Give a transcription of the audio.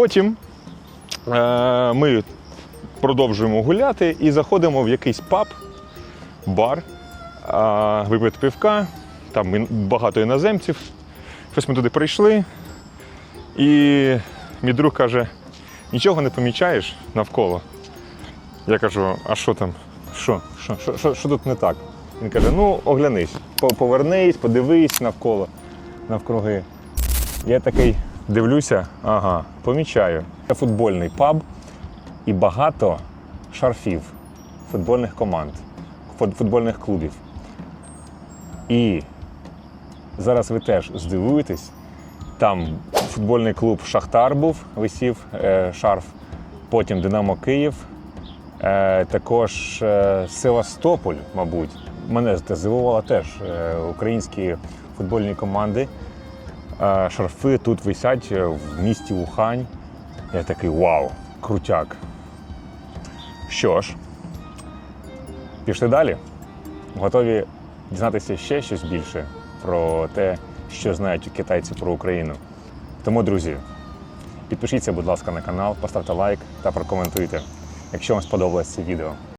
Потім е, ми продовжуємо гуляти і заходимо в якийсь паб, бар, е, випити пивка, там багато іноземців. Щось ми туди прийшли, і мій друг каже: нічого не помічаєш навколо. Я кажу, а що там? Що? Що, що, що, що тут не так? Він каже: ну, оглянись, повернись, подивись навколо, навкруги. Я такий дивлюся, ага, помічаю. Це футбольний паб і багато шарфів футбольних команд, футбольних клубів. І зараз ви теж здивуєтесь. Там футбольний клуб Шахтар був, висів е, шарф, потім Динамо Київ, е, також е, Севастополь, мабуть. Мене здивувало теж. Е, українські футбольні команди. Е, шарфи тут висять е, в місті Ухань. Я такий вау, крутяк. Що ж, пішли далі. Готові дізнатися ще щось більше про те, що знають китайці про Україну. Тому, друзі, підпишіться, будь ласка, на канал, поставте лайк та прокоментуйте, якщо вам сподобалось це відео.